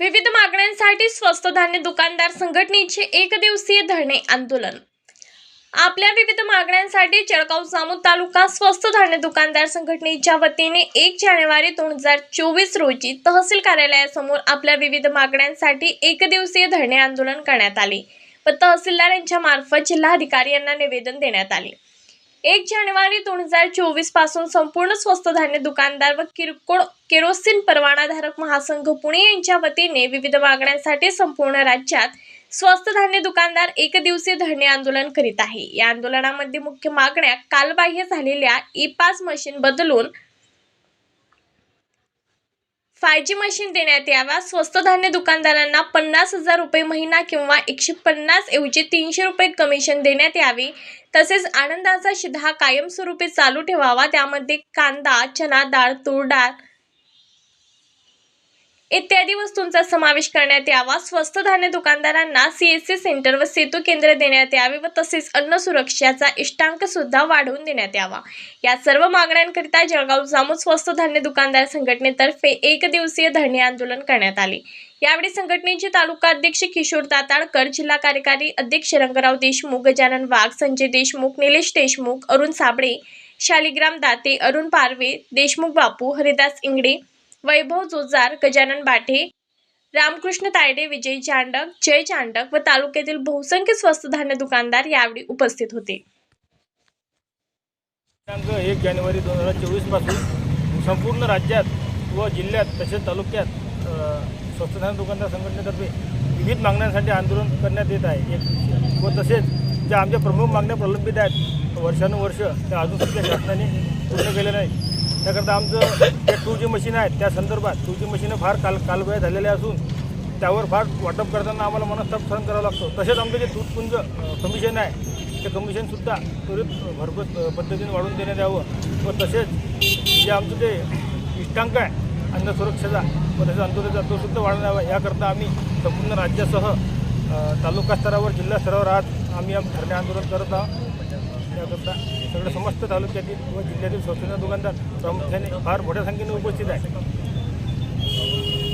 विविध मागण्यांसाठी स्वस्त धान्य दुकानदार संघटनेचे एक दिवसीय धरणे आंदोलन. आपल्या विविध मागण्यांसाठी जळगाव जामोद तालुका स्वस्त धान्य दुकानदार संघटनेच्या वतीने एक जानेवारी दोन हजार चोवीस रोजी तहसील कार्यालयासमोर आपल्या विविध मागण्यांसाठी एक दिवसीय धरणे आंदोलन करण्यात आले व तहसीलदार यांच्या मार्फत जिल्हाधिकारी यांना निवेदन देण्यात आले. एक जानेवारी दोन हजार चोवीसपासून संपूर्ण स्वस्त धान्य दुकानदार व किरकोळ केरोसिन परवानाधारक महासंघ पुणे यांच्या वतीने विविध मागण्यांसाठी संपूर्ण राज्यात स्वस्त धान्य दुकानदार एक दिवसीय धरणे आंदोलन करीत आहे. या आंदोलनामध्ये मुख्य मागण्या कालबाह्य झालेल्या ई पास मशीन बदलून फाय जी मशीन देण्यात यावा. स्वस्त धान्य दुकानदारांना पन्नास हजार रुपये महिना किंवा एकशे पन्नास ऐवजी तीनशे रुपये कमिशन देण्यात यावे. तसेच आनंदाचा शिधा कायमस्वरूपी चालू ठेवावा. त्यामध्ये कांदा चना डाळ तूर डाळ इत्यादी वस्तूंचा समावेश करण्यात यावा. स्वस्त धान्य दुकानदारांना सीएससी सेंटर व सेतू केंद्र देण्यात यावे व तसेच अन्न सुरक्षाचा इष्टांक सुद्धा वाढवून देण्यात यावा. या सर्व मागण्यांकरिता जळगाव जामोद स्वस्त धान्य दुकानदार संघटनेतर्फे एक दिवसीय धरणे आंदोलन करण्यात आले. यावेळी संघटनेचे तालुका अध्यक्ष किशोर ताताळकर जिल्हा कार्यकारी अध्यक्ष रंगराव देशमुख गजानन वाघ संजय देशमुख निलेश देशमुख अरुण साबळे शालिग्राम दाते अरुण पारवे देशमुख बापू हरिदास इंगडे वैभव जोजार गजानन बाठे रामकृष्ण तायडे विजय चांडक जय चांडक व तालुक्यातील बहुसंख्य स्वस्त धान्य दुकानदार यावेळी उपस्थित होते. दिनांक एक जानेवारी दोन हजार चोवीसपासून संपूर्ण राज्यात व जिल्ह्यात तसेच तालुक्यात स्वस्त धान्य दुकानदार संघटनेतर्फे विविध मागण्यांसाठी आंदोलन करण्यात येत आहे. एक व तसेच ज्या आमच्या प्रमुख मागण्या प्रलंबित आहेत वर्षानुवर्ष त्या अजून सुद्धा शासनाने पूर्ण केल्या नाही त्याकरता आमचं जे टू जी मशीन आहेत त्या संदर्भात टू जी मशीनं फार काल कालबाह्य झालेल्या असून त्यावर फार वाटप करताना आम्हाला मनस्ताप सहन करावा लागतो. तसेच आमचं जे दूधपुंज कमिशन आहे ते कमिशनसुद्धा त्वरित भरपूर पद्धतीने वाढवून देण्यात यावं व तसेच जे आमचं जे इष्टांक आहे अन्न सुरक्षेचा व तसेच अंत्योदयचा तोसुद्धा वाढवण्यात यावा. याकरता आम्ही संपूर्ण राज्यासह तालुका स्तरावर जिल्हा स्तरावर आज आम्ही आम धरणे आंदोलन करत आहोत. याकरता सगळं समस्त तालुक्यातील व जिल्ह्यातील स्वच्छता दुकानदार प्रामुख्याने फार मोठ्या संख्येने उपस्थित आहे